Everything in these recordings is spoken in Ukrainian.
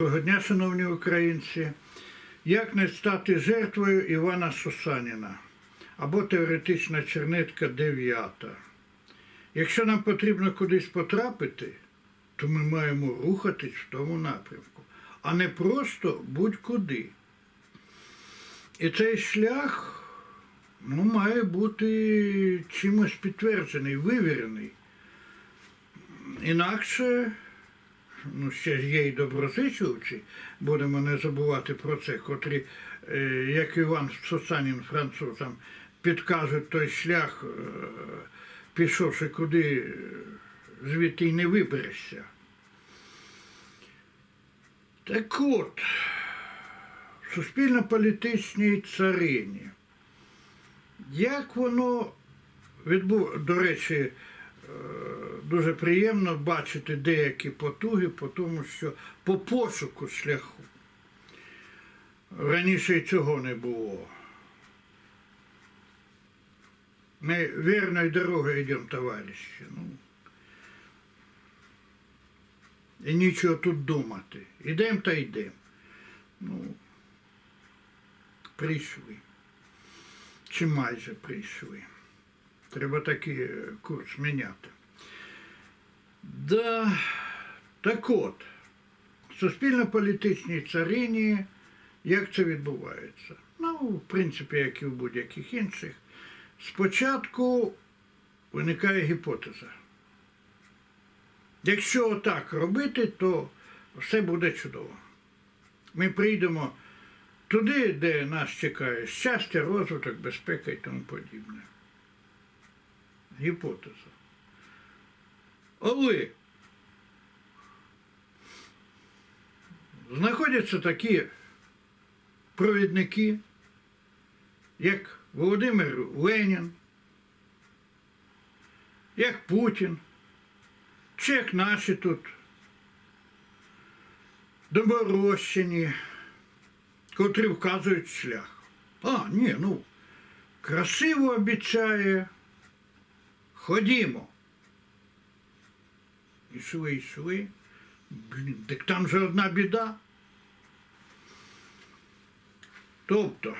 Доброго дня, шановні українці. Як не стати жертвою Івана Сусаніна або теоретична чернетка 9. Якщо нам потрібно кудись потрапити, то ми маємо рухатись в тому напрямку, а не просто будь-куди. І цей шлях ну, має бути чимось підтверджений, вивірений. Інакше ну, ще ж є й доброзичливці, будемо не забувати про це, котрі, е, як Іван Сусанін французам, підкажуть той шлях, е, пішовши куди, е, звідти й не виберешся. Так от, в суспільно-політичній царині, як воно відбув, до речі, дуже приємно бачити деякі потуги по тому, що по пошуку шляху. Раніше й цього не було. Ми вірною дорогою йдемо, товариші. Ну. І нічого тут думати. Ідемо та йдемо. Ну, прийшли. Чи майже прийшли. Треба такий е, курс міняти. Да, так от, в суспільно-політичній царині, як це відбувається? Ну, в принципі, як і в будь-яких інших. Спочатку виникає гіпотеза. Якщо так робити, то все буде чудово. Ми прийдемо туди, де нас чекає щастя, розвиток, безпека і тому подібне. Гіпотеза. Але знаходяться такі провідники, як Володимир Ленін, як Путін, чи як наші тут доморощені, котрі вказують шлях. А, ні, ну, красиво обіцяє. Ходімо. Ішли, йшли. Так там же одна біда. Тобто,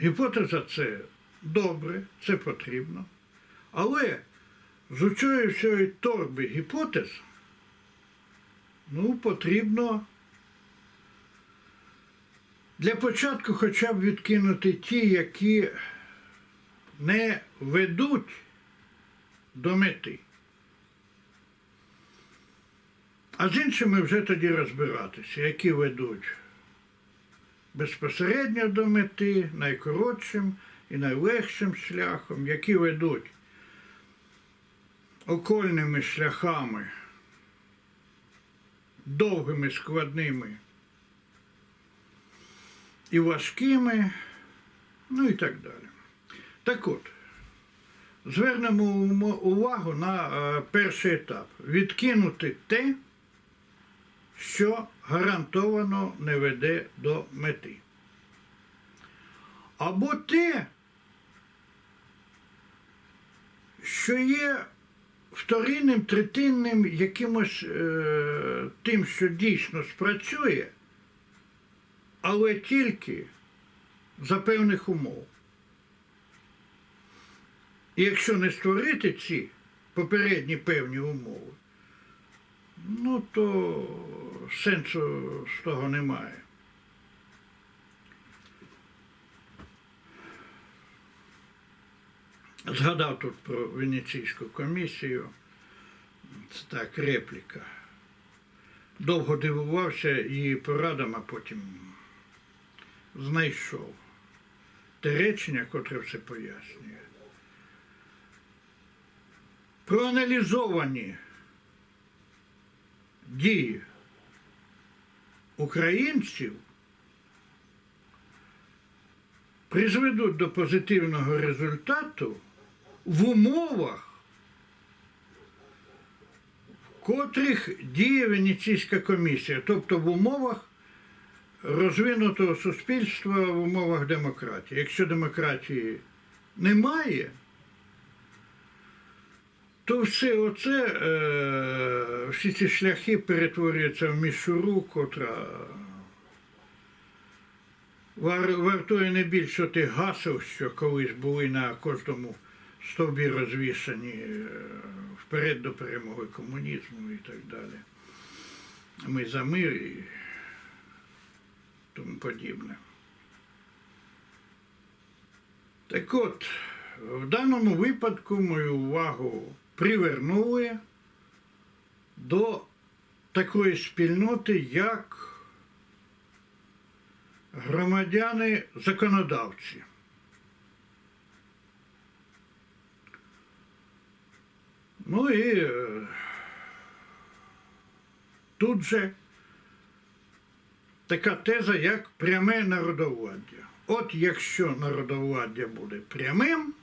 гіпотеза це добре, це потрібно. Але з оцієї всієї торби гіпотез, ну, потрібно для початку хоча б відкинути ті, які не ведуть до мети. А з іншими вже тоді розбиратися, які ведуть безпосередньо до мети, найкоротшим і найлегшим шляхом, які ведуть окольними шляхами, довгими, складними і важкими, ну і так далі. Так от, звернемо увагу на е, перший етап. Відкинути те, що гарантовано не веде до мети. Або те, що є вторинним, третинним якимось е, тим, що дійсно спрацює, але тільки за певних умов. І якщо не створити ці попередні певні умови, ну то сенсу з того немає. Згадав тут про Венеційську комісію. Це так, репліка. Довго дивувався її порадам, а потім знайшов те речення, котре все пояснює. Проаналізовані дії українців призведуть до позитивного результату в умовах, в котрих діє Венеційська комісія, тобто в умовах розвинутого суспільства, в умовах демократії. Якщо демократії немає, то все оце, е, всі ці шляхи перетворюються в мішуру, котра вар, вартує не більше тих гасел, що колись були на кожному стовбі розвішані е, вперед до перемоги комунізму і так далі. Ми за мир і тому подібне. Так от, в даному випадку мою увагу привернули до такої спільноти, як громадяни законодавці. Ну і е, тут же така теза, як пряме народовладдя. От якщо народовладдя буде прямим,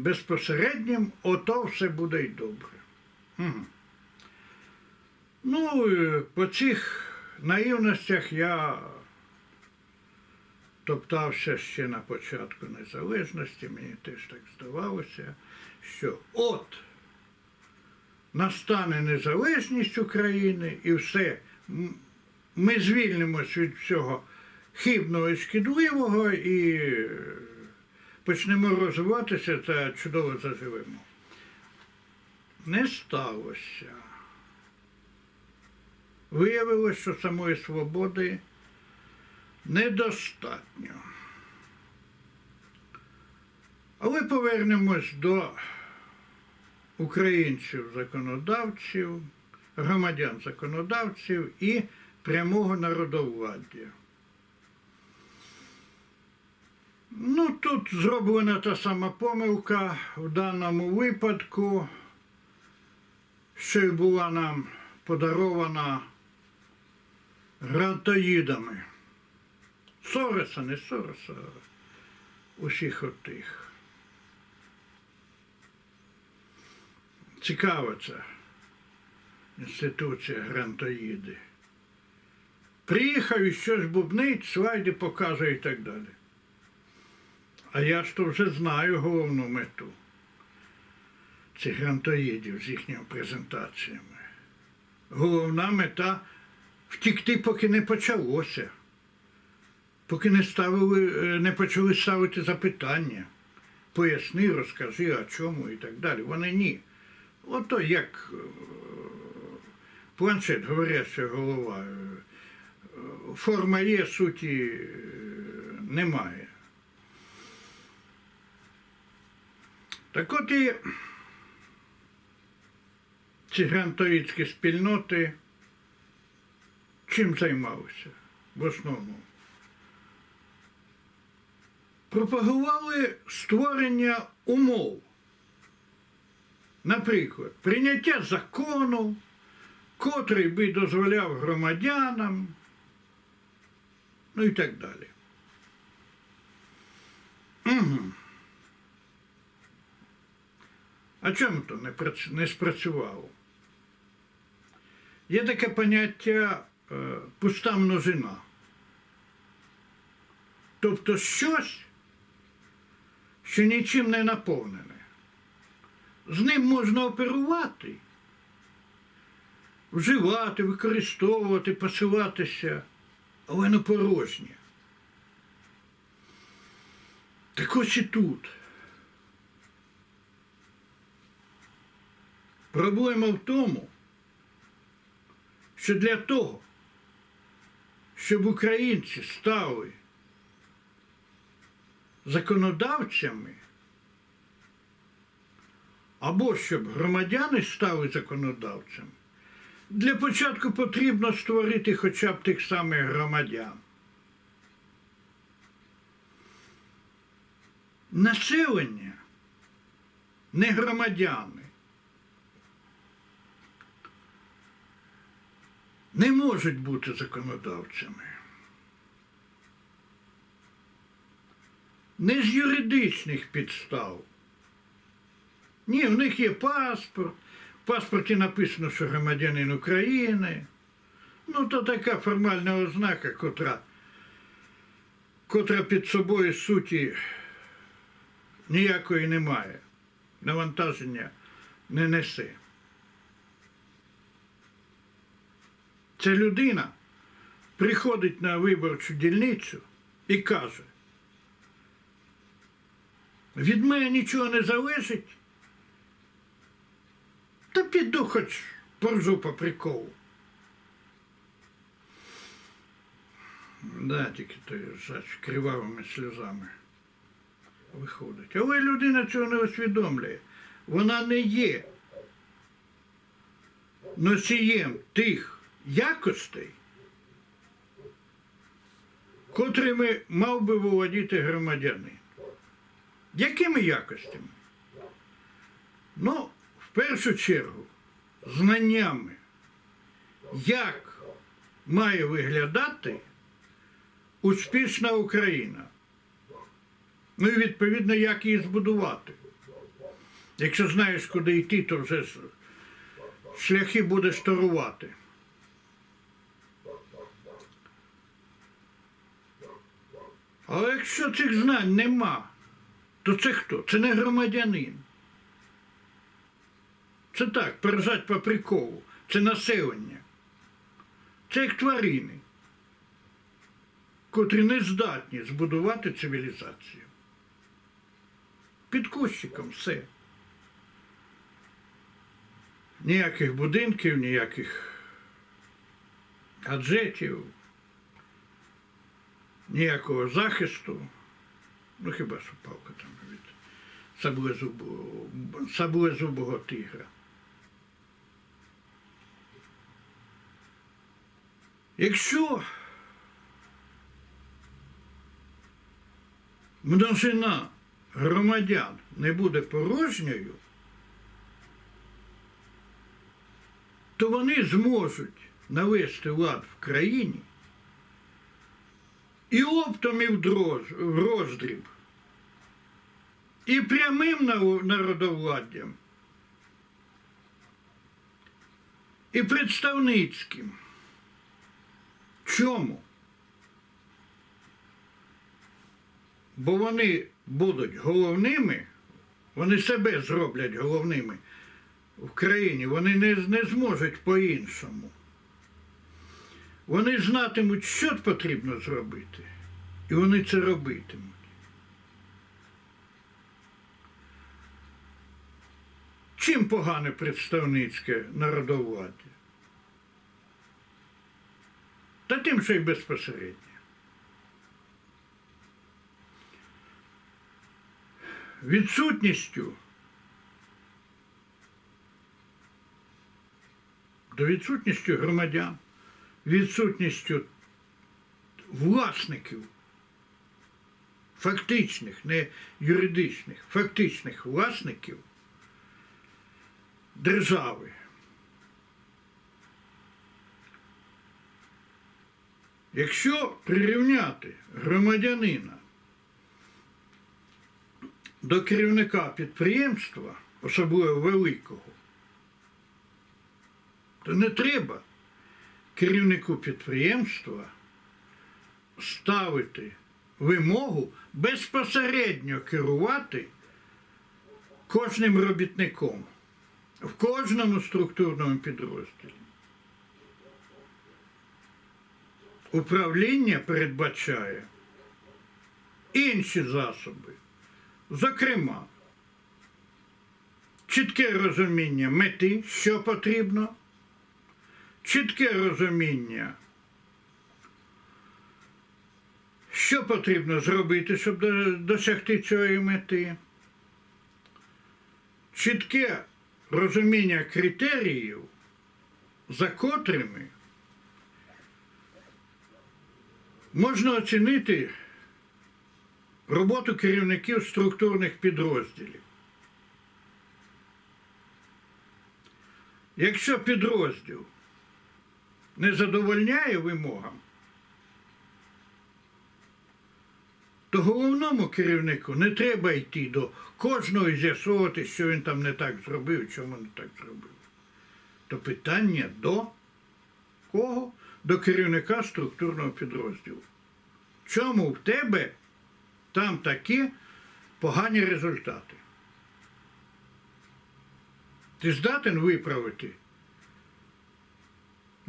безпосереднім, ото все буде й добре. Ну, по цих наївностях я топтався ще на початку незалежності, мені теж так здавалося, що от настане незалежність України і все, ми звільнимось від всього хибного і шкідливого і почнемо розвиватися та чудово заживемо. Не сталося. Виявилось, що самої свободи недостатньо. Але повернемось до українців-законодавців, громадян-законодавців і прямого народовладдя. Ну, тут зроблена та сама помилка в даному випадку, що й була нам подарована грантоїдами. Сороса, не Сороса, усіх отих. Цікава ця інституція грантоїди. Приїхав і щось бубнить, слайди показує і так далі. А я ж то вже знаю головну мету цих грантоїдів з їхніми презентаціями. Головна мета втікти, поки не почалося, поки не, ставили, е, не почали ставити запитання. Поясни, розкажи, о чому і так далі. Вони ні. Ото як е, планшет, говоряща голова. е, Форма є, суті немає. Так от і ці грантовіцькі спільноти чим займалися в основному? Пропагували створення умов. Наприклад, прийняття закону, котрий би дозволяв громадянам, ну і так далі. Угу. А чому то не, не спрацювало? Є таке поняття е, пуста множина. Тобто щось, що нічим не наповнене. З ним можна оперувати, вживати, використовувати, посилатися, але воно порожнє. Так ось і тут. Проблема в тому, що для того, щоб українці стали законодавцями, або щоб громадяни стали законодавцями, для початку потрібно створити хоча б тих самих громадян. Населення, не громадяни. Не можуть бути законодавцями. Не з юридичних підстав. Ні, в них є паспорт. В паспорті написано, що громадянин України. Ну, то така формальна ознака, котра, котра під собою суті ніякої немає. навантаження не несе. Ця людина приходить на виборчу дільницю і каже, від мене нічого не залежить, та піду хоч поржу по приколу. Да, тільки жач кривавими сльозами виходить. Але людина цього не усвідомлює. Вона не є носієм тих якостей, котрими мав би володіти громадянин. Якими якостями? Ну, в першу чергу, знаннями, як має виглядати успішна Україна. Ну і відповідно, як її збудувати. Якщо знаєш, куди йти, то вже шляхи будеш торувати. Але якщо цих знань нема, то це хто? Це не громадянин. Це так, пережать по приколу. Це населення. Це як тварини, котрі не здатні збудувати цивілізацію. Під кущиком все. Ніяких будинків, ніяких гаджетів, ніякого захисту. Ну хіба що палка там від саблезубого, тигра. Якщо множина громадян не буде порожньою, то вони зможуть навести лад в країні і оптом і в роздріб, і прямим народовладдям, і представницьким. Чому? Бо вони будуть головними, вони себе зроблять головними в країні, вони не, не зможуть по-іншому. Вони знатимуть, що потрібно зробити, і вони це робитимуть. Чим погане представницьке народовладдя? Та тим, що й безпосередньо. Відсутністю до відсутністю громадян, відсутністю власників, фактичних, не юридичних, фактичних власників держави. Якщо прирівняти громадянина до керівника підприємства, особливо великого, то не треба керівнику підприємства ставити вимогу безпосередньо керувати кожним робітником в кожному структурному підрозділі. Управління передбачає інші засоби, зокрема, чітке розуміння мети, що потрібно, чітке розуміння, що потрібно зробити, щоб досягти цієї мети, чітке розуміння критеріїв, за котрими можна оцінити роботу керівників структурних підрозділів. Якщо підрозділ не задовольняє вимогам, то головному керівнику не треба йти до кожного і з'ясовувати, що він там не так зробив, чому не так зробив. То питання до кого? До керівника структурного підрозділу. Чому в тебе там такі погані результати? Ти здатен виправити,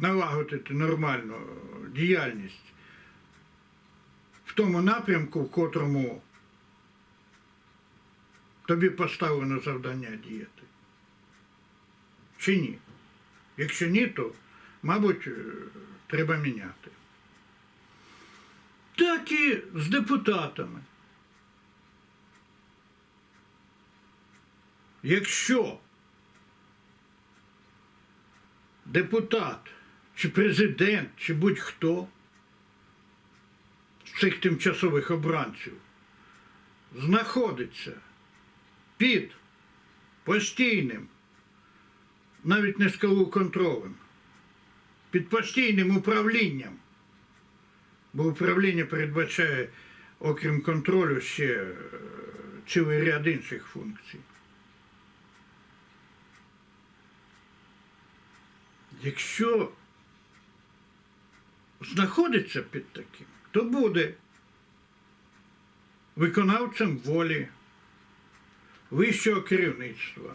налагодити нормальну діяльність в тому напрямку, в котрому тобі поставлено завдання діяти? Чи ні? Якщо ні, то, мабуть, е, треба міняти. Так і з депутатами. Якщо депутат, чи президент, чи будь-хто з цих тимчасових обранців знаходиться під постійним, навіть не скалу контролем, під постійним управлінням, бо управління передбачає, окрім контролю, ще е, цілий ряд інших функцій. Якщо знаходиться під таким, то буде виконавцем волі вищого керівництва,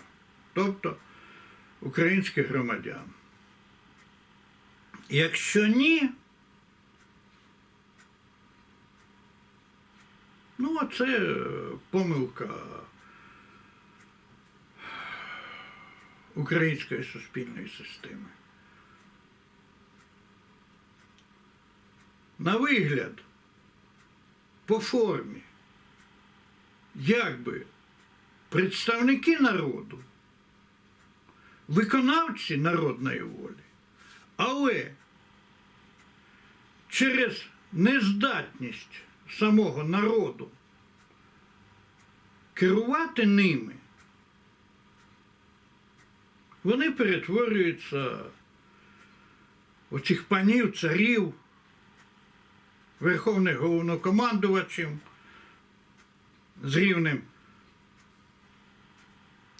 тобто українських громадян. Якщо ні, ну, а це е, помилка української суспільної системи. На вигляд, по формі, якби представники народу, виконавці народної волі, але через нездатність самого народу керувати ними, вони перетворюються у цих панів, царів, верховних головнокомандувачів з рівнем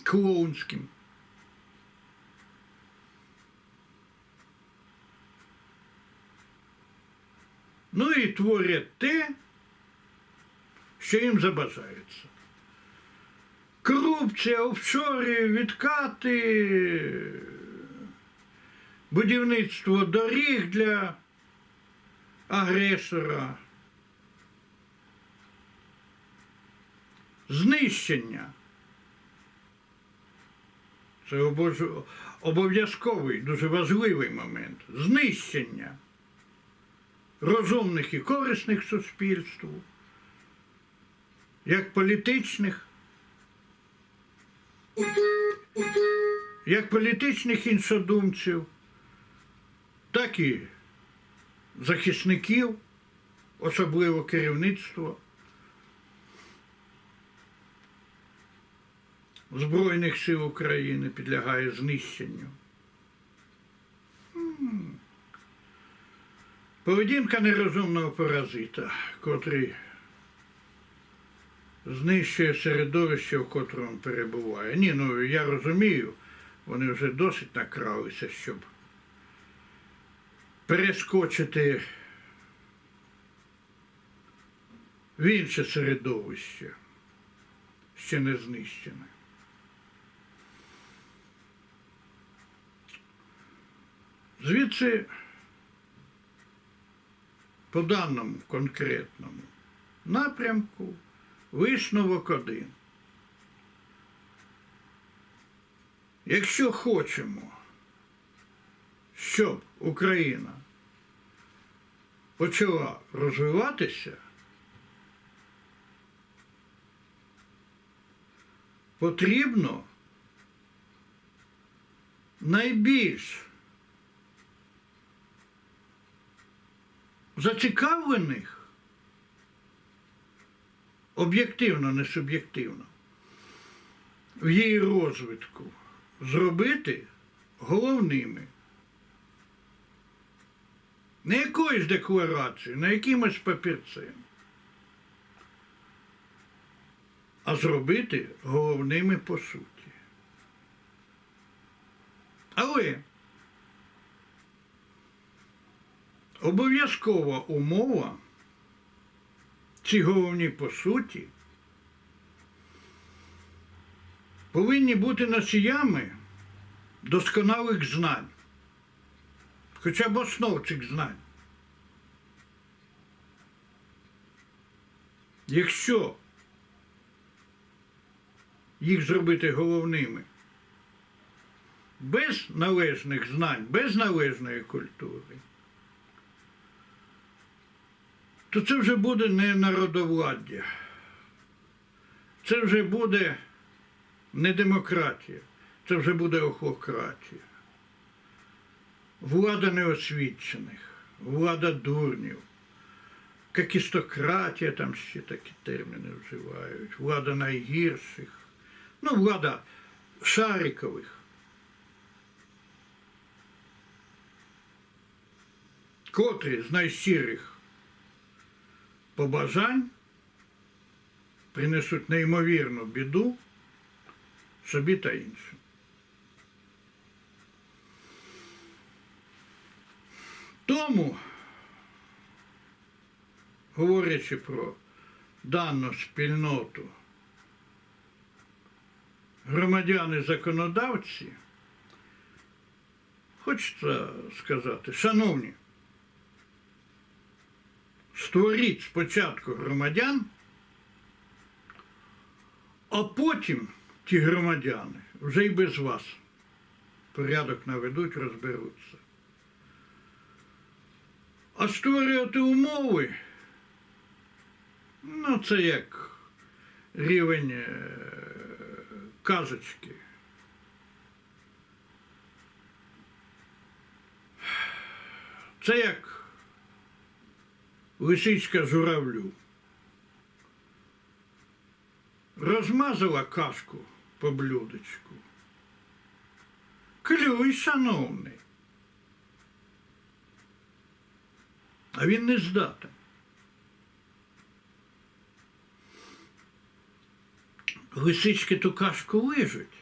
клоунським. Ну і творять те, що їм забажається. Корупція, офшори, відкати, будівництво доріг для агресора, знищення. Це обов'язковий, дуже важливий момент. Знищення розумних і корисних суспільству, як політичних, як політичних іншодумців, так і захисників, особливо керівництво Збройних сил України підлягає знищенню. Поведінка нерозумного паразита, котрий знищує середовище, в котрому перебуває. Ні, ну я розумію, вони вже досить накралися, щоб перескочити в інше середовище, ще не знищене. Звідси по даному конкретному напрямку висновок один. Якщо хочемо, щоб Україна почала розвиватися, потрібно найбільш зацікавлених об'єктивно, не суб'єктивно, в її розвитку зробити головними. Не якоюсь декларацією, не якимось папірцем, а зробити головними по суті. Але обов'язкова умова, ці головні по суті, повинні бути носіями досконалих знань, хоча б основ цих знань. Якщо їх зробити головними, без належних знань, без належної культури, то це вже буде не народовладдя. Це вже буде не демократія, це вже буде охлократія. Влада неосвічених, влада дурнів, какістократія, там ще такі терміни вживають, влада найгірших, ну, влада шарикових. Котрі з найщирих побажань принесуть неймовірну біду собі та іншим. Тому, говорячи про дану спільноту, громадяни-законодавці, хочеться сказати, шановні, створіть спочатку громадян, а потім ті громадяни вже й без вас порядок наведуть, розберуться. А створювати умови, ну це як рівень е, казочки. Це як лисичка журавлю. Розмазала кашку по блюдечку. Клюй, шановний. А він не здатен. Лисички ту кашку лижуть.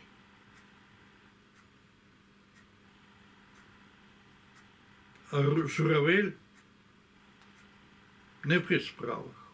А журавель не при справах.